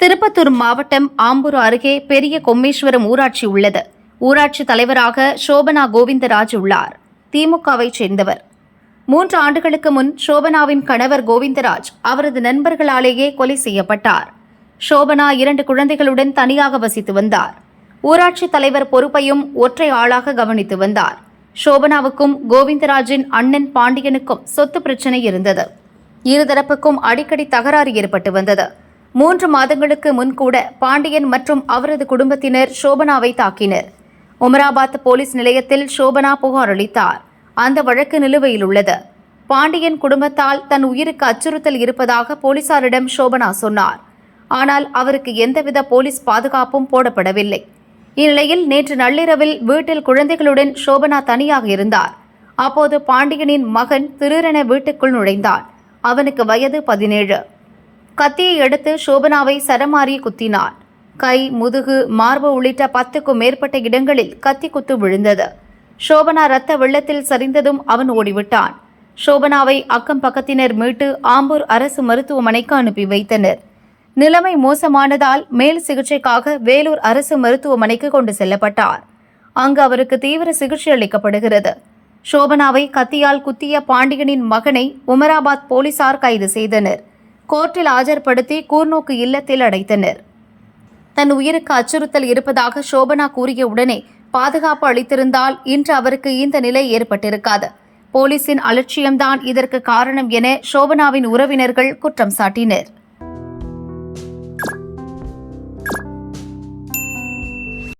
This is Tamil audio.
திருப்பத்தூர் மாவட்டம் ஆம்பூர் அருகே பெரிய கொம்மேஸ்வரம் ஊராட்சி உள்ளது. ஊராட்சி தலைவராக சோபனா கோவிந்தராஜ் உள்ளார். திமுகவைச் சேர்ந்தவர். மூன்று ஆண்டுகளுக்கு முன் சோபனாவின் கணவர் கோவிந்தராஜ் அவரது நண்பர்களாலேயே கொலை செய்யப்பட்டார். சோபனா இரண்டு குழந்தைகளுடன் தனியாக வசித்து வந்தார். ஊராட்சி தலைவர் பொறுப்பையும் ஒற்றை ஆளாக கவனித்து வந்தார். சோபனாவுக்கும் கோவிந்தராஜின் அண்ணன் பாண்டியனுக்கும் சொத்து பிரச்சனை இருந்தது. இருதரப்புக்கும் அடிக்கடி தகராறு ஏற்பட்டு வந்தது. மூன்று மாதங்களுக்கு முன்கூட பாண்டியன் மற்றும் அவரது குடும்பத்தினர் சோபனாவை தாக்கினர். உமராபாத் போலீஸ் நிலையத்தில் சோபனா புகார் அளித்தார். அந்த வழக்கு நிலுவையில் உள்ளது. பாண்டியன் குடும்பத்தால் தன் உயிருக்கு அச்சுறுத்தல் இருப்பதாக போலீசாரிடம் சோபனா சொன்னார். ஆனால் அவருக்கு எந்தவித போலீஸ் பாதுகாப்பும் போடப்படவில்லை. இந்நிலையில் நேற்று நள்ளிரவில் வீட்டில் குழந்தைகளுடன் சோபனா தனியாக இருந்தார். அப்போது பாண்டியனின் மகன் திடீரென வீட்டுக்குள் நுழைந்தான் அவனுக்கு வயது பதினேழு. கத்தியை எடுத்து சோபனாவை சரமாரி குத்தினார். கை முதுகு மார்பு உள்ளிட்ட பத்துக்கும் மேற்பட்ட இடங்களில் கத்தி குத்து விழுந்தது. சோபனா ரத்த வெள்ளத்தில் சரிந்ததும் அவன் ஓடிவிட்டான். சோபனாவை அக்கம் பக்கத்தினர் மீட்டு ஆம்பூர் அரசு மருத்துவமனைக்கு அனுப்பி வைத்தனர். நிலைமை மோசமானதால் மேல் சிகிச்சைக்காக வேலூர் அரசு மருத்துவமனைக்கு கொண்டு செல்லப்பட்டார். அங்கு அவருக்கு தீவிர சிகிச்சை அளிக்கப்படுகிறது. சோபனாவை கத்தியால் குத்திய பாண்டியனின் மகனை உமராபாத் போலீசார் கைது செய்தனர். கோர்ட்டில் ஆஜர்படுத்தி கூர்நோக்கு இல்லத்தில் அடைத்தனர். தன் உயிருக்கு அச்சுறுத்தல் இருப்பதாக சோபனா கூறிய உடனே பாதுகாப்பு அளித்திருந்தால் இன்று அவருக்கு இந்த நிலை ஏற்பட்டிருக்காது. போலீசின் அலட்சியம்தான் இதற்கு காரணம் என சோபனாவின் உறவினர்கள் குற்றம் சாட்டினர்.